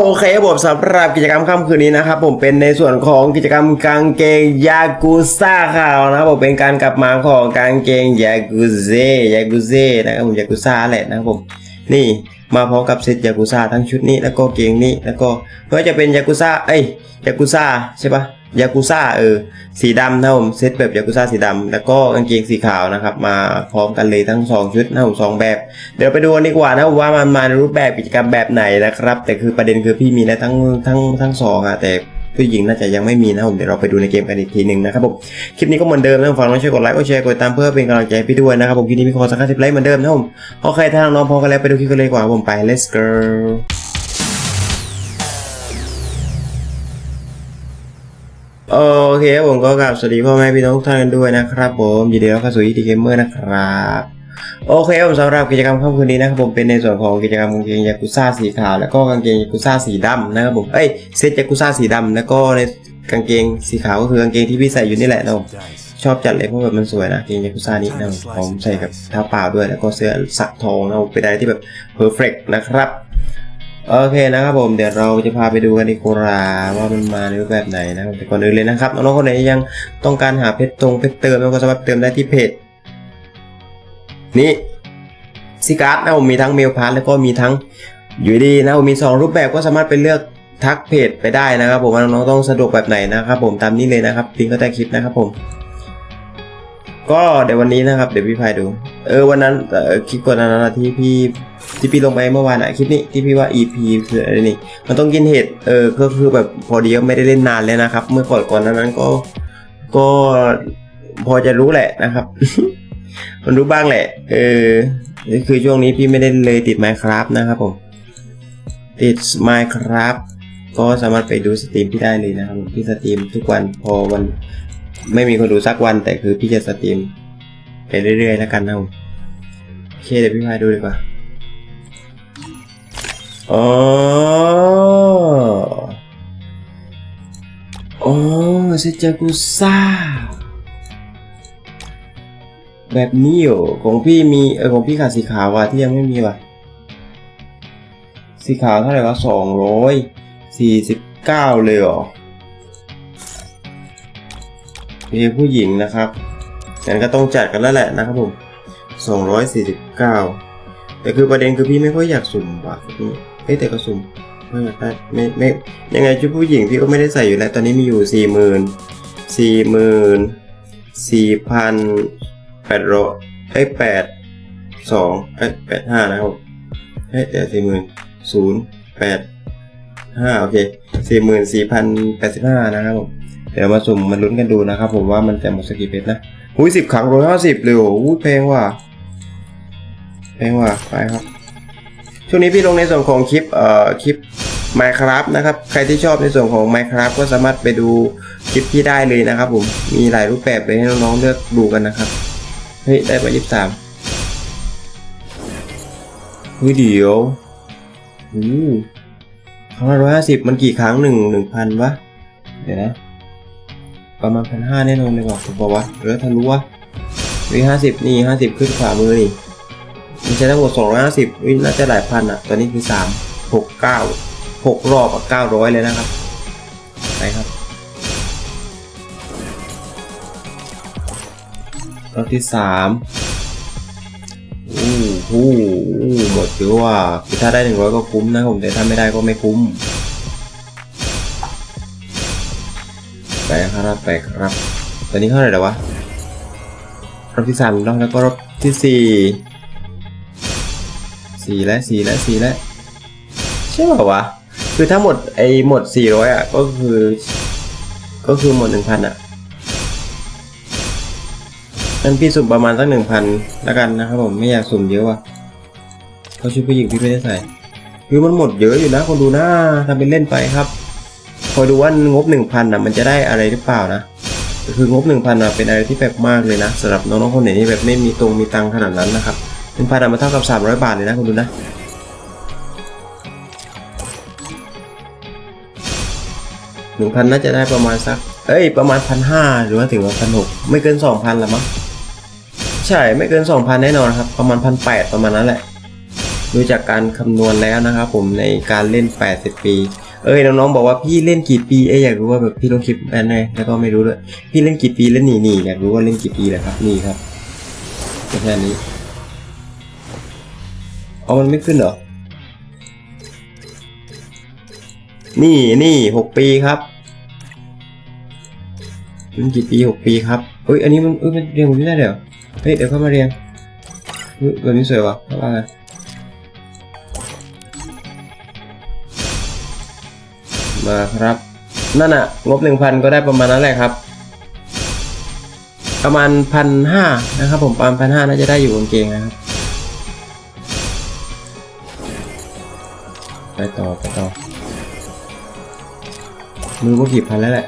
โอเครับผมสำหรับกิจกรรมค่ำคืนนี้นะครับผมเป็นในส่วนของกิจกรรมกางเกงยากูซ่าข่าวนะครับผมเป็นการกลับมาของกางเกงยากูเซยากูเซนะครับผมยากูซ่าแหละนะครับผมนี่มาพร้อมกับเซตยากูซ่าทั้งชุดนี้แล้วก็เกงนี้แล้วก็เพื่อจะเป็นยากูซ่าเอ้ยยากูซ่าใช่ปะ ยากูซ่าเออสีดำนะผมเซตแบบยากูซ่าสีดำแล้วก็กางเกงสีขาวนะครับ มาพร้อมกันเลยทั้งสองชุดนะผมสองแบบ เดี๋ยวไปดูกันดีกว่านะว่ามันมาในรูปแบบกิจกรรมแบบไหนนะครับ แต่คือประเด็นคือพี่มีนะทั้งทั้งทั้งสองอะแต่ผู้หญิงน่าจะยังไม่มีนะผมเดี๋ยวเราไปดูในเกมกันอีกทีหนึ่งนะครับผมคลิปนี้ก็เหมือนเดิมนะฟังน้องช่วยกดไลค์กดแชร์กดติดตามเพื่อเป็นกำลังใจพี่ด้วยนะครับผมคลิปนี้มีคนสักห้าสิบไลค์เหมือนเดิมนะผมโอเคถ้าน้องพร้อมกันแล้วไปดูคลิปกันเลยกว่าผมไป let's go โอเคผมก็กลับสวัสดีพ่อแม่พี่น้องทุกท่านกันด้วยนะครับผมยินดีต้อนรับเข้าสู่อีทีเกมเมอร์นะครับ โอเคผมสำหรับกิจกรรมค่ำคืนนี้นะครับผมเป็นในส่วนของกิจกรรมกางเกงยากุซ่าสีขาวแล้วก็กางเกงยากุซ่าสีดำนะครับผมเอ้ยเซตยากุซ่าสีดำแล้วก็ในกางเกงสีขาวก็คือกางเกงที่พี่ใส่อยู่นี่แหละนะผมชอบจัดเลยเพราะแบบมันสวยนะกางเกงยากุซ่านี้นะผมใส่กับเท้าเปล่าด้วยแล้วก็เสื้อสักทองนะผมเป็นอะไรที่แบบเพอร์เฟกนะครับ โอเคนะครับผมเดี๋ยวเราจะพาไปดูกันดีกว่าว่ามันมาในรูปแบบไหนนะครับแต่ก่อนอื่นเลยนะครับน้องๆคนไหนยังต้องการหาเพชรตรงเพชรเติมก็สามารถเติมได้ที่เพจนี่ซิการ์ดนะผมมีทั้งเมลพาร์แล้วก็มีทั้งอยู่ดีนะผมมี 2 รูปแบบก็สามารถไปเลือกทักเพจไปได้นะครับผมน้องๆต้องสะดวกแบบไหนนะครับผมตามนี้เลยนะครับลิงก์ก็ใต้คลิปนะครับผม ก็เดี๋ยววันนี้นะครับเดี๋ยวพี่พายดู เออวันนั้นเออคลิปก่อนนานั้นนะที่พี่ที่พี่ลงไปเมื่อวานอะคลิปนี้ที่พี่ว่า EP คืออะไรนี่มันต้องกินเห็ดเออก็คือแบบพอดีก็ไม่ได้เล่นนานเลยนะครับ เมื่อก่อนก่อนนั้นก็ก็พอจะรู้แหละนะครับ มันรู้บ้างแหละ เออนี่คือช่วงนี้พี่ไม่ได้เลยติด Minecraft นะครับผมติด Minecraft ก็สามารถไปดูสตรีมพี่ได้เลยนะครับพี่สตรีมทุกวันพอวัน ไม่มีคนดูสักวันแต่คือพี่จะสตรีมไปเรื่อยๆแล้วกันนะผมโอเคเดี๋ยวพี่พาดูดีกว่าอ๋ออ๋อเซจากุซ่าแบบนี้เหรอของพี่มีเออของพี่ขาดสีขาวว่ะที่ยังไม่มีว่ะ สีขาวเท่าไหร่วะสองร้อยสี่สิบเก้าเลยเหรอ มีผู้หญิงนะครับงั้นก็ต้องจัดกันแล้วแหละนะครับผมสองร้อยสี่สิบเก้าแต่คือประเด็นคือพี่ไม่ค่อยอยากสุ่มว่ะพี่เอ้ยแต่ก็สุ่มไม่อยากได้ไม่ไม่ยังไงชุดผู้หญิงพี่ก็ไม่ได้ใส่อยู่แล้ว ตอนนี้มีอยู่สี่หมื่นสี่หมื่นสี่พันแปดร้อยไอ้แปดสองไอ้แปดห้านะครับเฮ้ยเดี๋ยวสี่หมื่นศูนย์แปดห้าโอเคสี่หมื่นสี่พันแปดสิบห้านะครับผม เดี๋ยวมาสุ่มมาลุ้นกันดูนะครับผมว่ามันจะหมดสกกี่เพชรนะหุ้ยสิบครั้งร้อยห้าสิบเลยโอ้โหแพงว่ะแพงว่ะไปครับช่วงนี้พี่ลงในส่วนของคลิปเอ่อคลิป Minecraft นะครับ ใครที่ชอบในส่วนของ Minecraft ก็สามารถไปดูคลิปที่ได้เลยนะครับผมมีหลายรูปแบบเลยให้น้องๆเลือกดูกันนะครับเฮ้ยได้มายี่สิบสามเฮ้ยเดี๋ยวอู้ครั้งละร้อยห้าสิบมันกี่ครั้งหนึ่งหนึ่งพันวะเดี๋ยวนะ ประมาณพันห้าแน่นอนเลยว่ะผมบอกว่าหรือทะลุวะวิห้าสิบนี่ห้าสิบขึ้นขวามือนี่มันใช้ทั้งหมดสองร้อยห้าสิบวิน่าจะหลายพันอะ ตอนนี้คือสามหกเก้าหกรอบอะเก้าร้อยเลยนะครับ ไปครับรอบที่สามอู้หูอู้หมดถือว่าคือถ้าได้หนึ่งร้อยก็คุ้มนะผมแต่ถ้าไม่ได้ก็ไม่คุ้ม ไปครับไปครับ ตอนนี้เท่าไหร่แล้ววะ รอบที่สามแล้วแล้วก็รอบที่สี่สี่และสี่และสี่และใช่ป่าวะ คือถ้าหมดไอ้หมดสี่ร้อยอะ ก็คือ ก็คือหมดหนึ่งพันอะงั้นพี่สุ่มประมาณสักหนึ่งพันล้วกันนะครับผมไม่อยากสุ่มเยอะว่ะเพราะชุดผู้หญิงพี่ไม่ได้ใส่ คือมันหมดเยอะอยู่นะคนดูนะทำเป็นเล่นไปครับ คอยดูว่างบหนึ่งพันอะมันจะได้อะไรหรือเปล่านะคืองบหนึ่งพันอะเป็นอะไรที่แบบมากเลยนะสำหรับน้องๆคนไหนที่แบบไม่มีตรงมีตังขนาดนั้นนะครับหนึ่งพันอะมันเท่ากับสามร้อยบาทเลยนะคนดูนะหนึ่งพันน่าจะได้ประมาณสักเอ้ยประมาณพันห้าหรือว่าถึงว่าพันหกไม่เกินสองพันละมั้งใช่ไม่เกิน2,000แน่นอนครับประมาณพันแประมาณนั้นแหละดูจากการคำนวณแล้วนะครับผมในการเล่น 80 ปี เอ้ยน้องๆบอกว่าพี่เล่นกี่ปีเอ้ยอยากรู้ว่าแบบพี่ลงคลิปอันไหนแล้วก็ไม่รู้ด้วยพี่เล่นกี่ปีแล้วนี่นี่อยากรู้ว่าเล่นกี่ปีแหละครับนี่ครับไม่นี้เอ๋อมันไม่ขึ้นเหรอนี่นี่หกปีครับมันกี่ปีหกปีครับเอ้ยอันนี้มันเอ้ยมันเรียงแบบนี้ได้เลยเหรอเฮ้ยเดี๋ยวเข้ามาเรียงเฮ้ยแบบนี้สวยวะว่าไง มาครับ นั่นอะงบหนึ่งพันก็ได้ประมาณนั้นแหละครับ ประมาณพันห้านะครับ ผมประมาณพันห้าน่าจะได้อยู่กางเกงนะครับไปต่อไปต่อมือก็กี่พันแล้วแหละ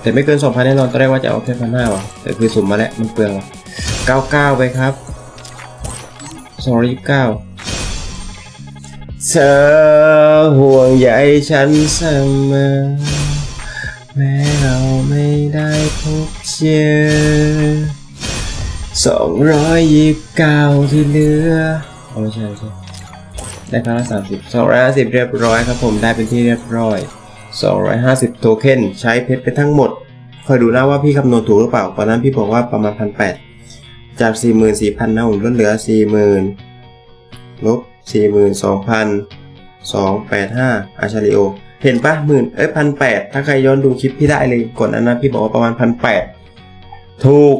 แต่ไม่เกินสองพันแน่นอนตอนแรกว่าจะเอาแค่พันห้าวะแต่คือสุ่มมาแล้วมันเปลืองว่ะเก้าเก้าไปครับสองร้อยยี่สิบเก้า เธอห่วงใยฉันเสมอ แม้เราไม่ได้พบเจอสองร้อยยี่สิบเก้าที่เหลือเอาไม่ใช่ไม่ใช่ได้ครั้งละสามสิบสองร้อยห้าสิบเรียบร้อยครับผมได้เป็นที่เรียบร้อยสองร้อยห้าสิบโทเค็นใช้เพชรไปทั้งหมดคอยดูนะว่าพี่คำนวณถูกหรือเปล่าตอนนั้นพี่บอกว่าประมาณพันแปดจากสี่หมื่นสี่พันนะผมลดเหลือสี่หมื่นลบ สี่หมื่นสองพันสองแปดห้าอาชาริโอ เห็นปะหมื่นเอ้ยพันแปดถ้าใครย้อนดูคลิปพี่ได้เลยก่อนนั้นนะพี่บอกว่าประมาณพันแปดถูก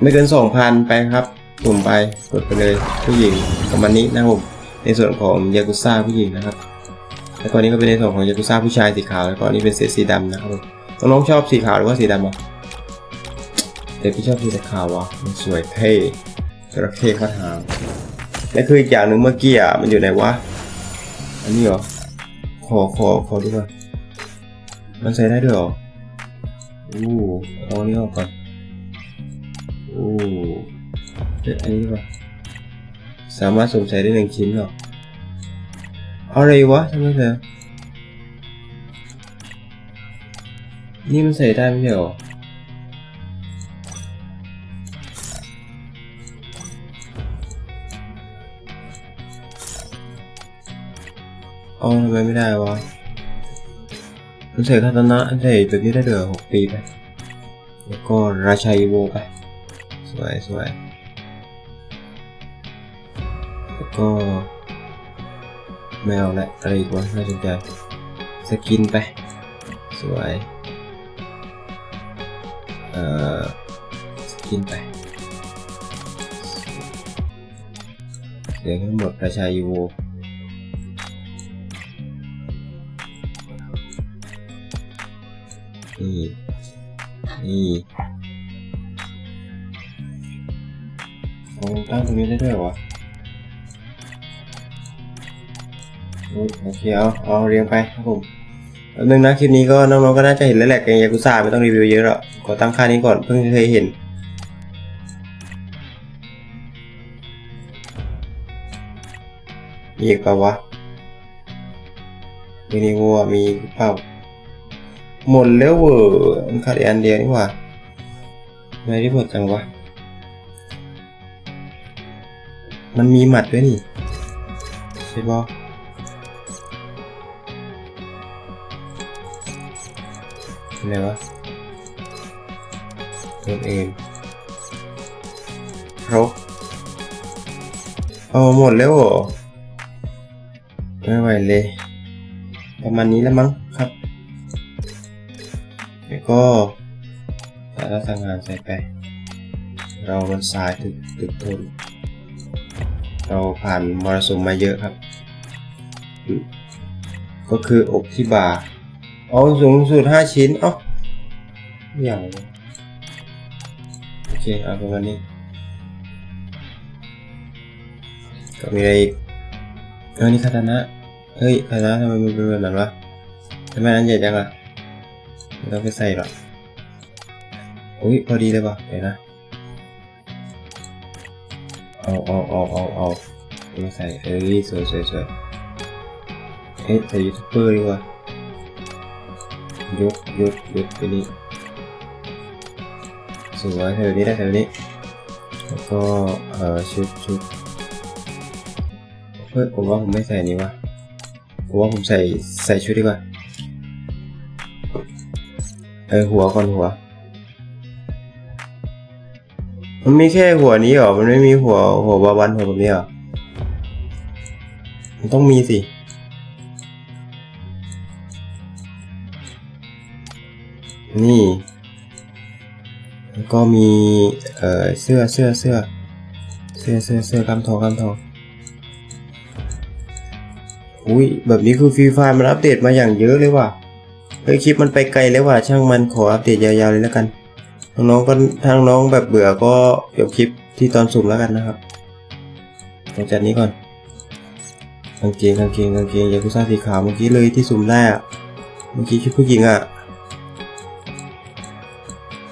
ไม่เกินสองพันไปครับกลุ่มไปกดไปเลยผู้หญิงประมาณนี้นะครับผมในส่วนของยากุซ่าผู้หญิงนะครับแล้วก็อันนี้ก็เป็นในส่วนของยากุซ่าผู้ชายสีขาวแล้วก็นนี้เป็นเซตสีดำนะครับผมน้องชอบสีขาวหรือว่าสีดำอะแต่พี่ชอบสีขาววะมันสวยเท่จระเข้ข้าทาง และคืออีกอย่างหนึ่งเมื่อกี้อะมันอยู่ไหนวะ อันนี้เหรอ ขอขอขอดูก่อนมันใส่ได้ด้วยเหรออู้เอาอันนี้ออกก่อนอู้เอ๊ะอันนี้ดีกว่าสามารถสวมใส่ได้หนึ่งชิ้นหรออะไรวะทำไมเธอนี่มันใส่ได้ไม่ใช่หรอ เอาทำไมไม่ได้วะมันใส่คาตานะใส่แบบนี้ได้เดือหกปีไป แล้วก็ราชัยโวไป สวยสวยแล้วก็แมวและอะไรอีกวะน่าสนใจสกินไป สวย เอ่อ สกินไปเสียงทั้งหมดระชายูโว นี่นี่โอ้ตั้งตรงนี้ได้ด้วยวะโอเคเอาเอาเรียงไปครับผมแป๊บนึงนะคลิปนี้ก็น้องๆก็น่าจะเห็นแล้วแหละเกมยากุซ่าไม่ต้องรีวิวเยอะหรอกขอตั้งค่านี้ก่อนเพิ่งเคยเห็นอีกป่าวะมีนี่วัวมีเปล่า หมดแล้วเวอร์มันขาดอันเดียวนี่หว่าไมที่หมดจังวะ มันมีหมัดด้วยนี่ใช่ปะอะไรวะรถเองรบเอาหมดแล้วเหรอไม่ไหวเลย ประมาณนี้แล้วมั้ง ก็สาระสังหารใส่ไป เรามันสายถึกถึกทนเราผ่านมรสุมมาเยอะครับ ก็คืออกที่บ่าเอาสูงสุดห้าชิ้น เอ้าอย่างโอเค เอาประมาณนี้ ก็มีอะไรอีกเออนี่คาตานะ เฮ้ยคาตานะทำไมมันเป็นแบบนั้นวะทำไมอันใหญ่จังอะ ไม่ต้องไปใส่หรอกอุ้ยพอดีเลยป่ะเดี๋ยวนะเอาเอาเอาเอาเอาม่ใส่เอ้ยสวยสวยสวยเอ๊ะใส่ยูทูบเบอร์ดีกว่ายกยกยกไปนี่สวยแถวนี้ได้แถวนี้แล้วก็เอ่อชุดชุดเคเฮ้ยผมว่าผมไม่ใส่นี้วะผมว่าผมใส่ใส่ชุดดีกว่า เออหัวก่อนหัว มันมีแค่หัวนี้เหรอ มันไม่มีหัวหัวบาวันหัวแบบนี้เหรอ มันต้องมีสินี่ แล้วก็มี เอ่อ เสื้อ เสื้อ เสื้อ เสื้อ เสื้อ เสื้อกำทองกำทอง อุ้ย แบบนี้คือฟรีไฟมันอัปเดตมาอย่างเยอะเลยว่ะ เฮ้ยคลิปมันไปไกลแล้วว่ะช่างมันขออัปเดตยาวๆเลยแล้วกันน้องก็ทางน้องแบบเบื่อก็เดี๋ยวคลิปที่ตอนสุ่มแล้วกันนะครับหลังจากนี้ก่อนกางเกงกางเกงกางเกงยากุซ่าสีขาวเมื่อกี้เลยที่สุ่มได้อะเมื่อกี้ชุดผู้หญิงอะ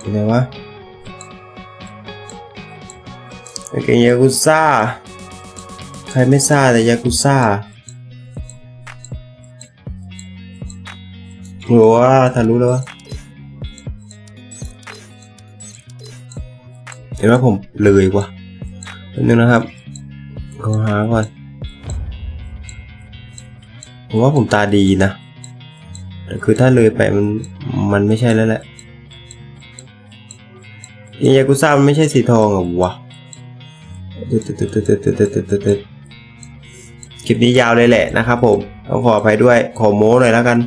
อยู่ไหนวะกางเกงยากุซ่าใครไม่ซ่าแต่ยากุซ่า โหว่าทันรู้แล้วเห็นว่าผมเลยวะนิดนึงนะครับขอหาก่อน ผมว่าผมตาดีนะ แต่คือถ้าเลยไปมันมันไม่ใช่แล้วแหละยัยากุซ่ามันไม่ใช่สีทองอะวะคลิปนี้ยาวเลยแหละนะครับผมต้องขออภัยด้วย ขอโม้หน่อยแล้วกัน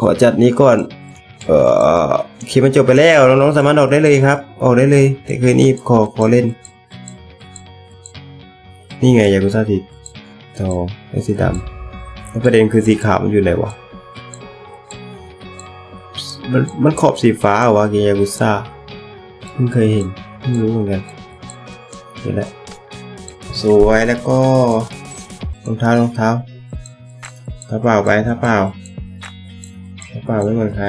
ขอจัดนี้ก่อน เอ่อคลิปมันจบไปแล้วน้องๆสามารถออกได้เลยครับ ออกได้เลย แต่คืนนี้ขอขอเล่น นี่ไงยากุซ่าสีทองไอ้สีดำแล้วประเด็นคือสีขาวมันอยู่ไหนวะมันมันขอบสีฟ้าวะเกมยากุซ่าเพิ่งเคยเห็นเพิ่งรู้เหมือนกันเห็นแล้วสวยแล้วก็รองเท้ารองเท้าถ้าเปล่าไปถ้าเปล่า ถ้าเปล่าไม่เหมือนใคร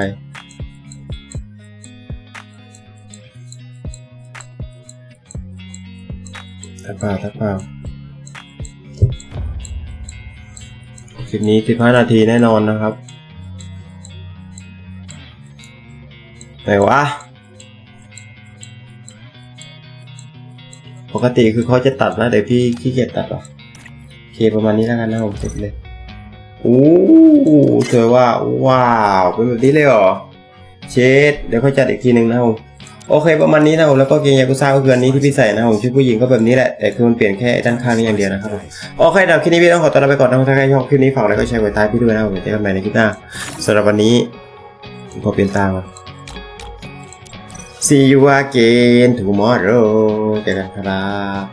ถ้าเปล่าถ้าเปล่าคลิปนี้ 15 นาทีแน่นอนนะครับ ไหนวะ ปกติคือเขาจะตัดนะแต่พี่ขี้เกียจตัดหรอโอเคประมาณนี้แล้วกันนะผมเสร็จเลย โอ้เธอว่า ว้าว เป็นแบบนี้เลยเหรอ เชดเดี๋ยวเขาจัดอีกทีหนึ่งนะครับผมโอเคประมาณนี้นะครับผมแล้วก็เกงยากุซ่าก็คืออันนี้ที่พี่ใส่นะครับผมชุดผู้หญิงก็แบบนี้แหละ แต่คือมันเปลี่ยนแค่ด้านข้างนี้อย่างเดียวนะครับโอเคสำหรับคลิปนี้พี่ต้องขอตัวลาไปก่อนนะครับถ้าใครชอบคลิปนี้ฝากไลค์ก็แชร์ไว้ใต้พี่ด้วยนะครับผมเจอกันใหม่ในคลิปหน้าสำหรับวันนี้ผมขอเปลี่ยนตามา See you again tomorrow เจอกันครับ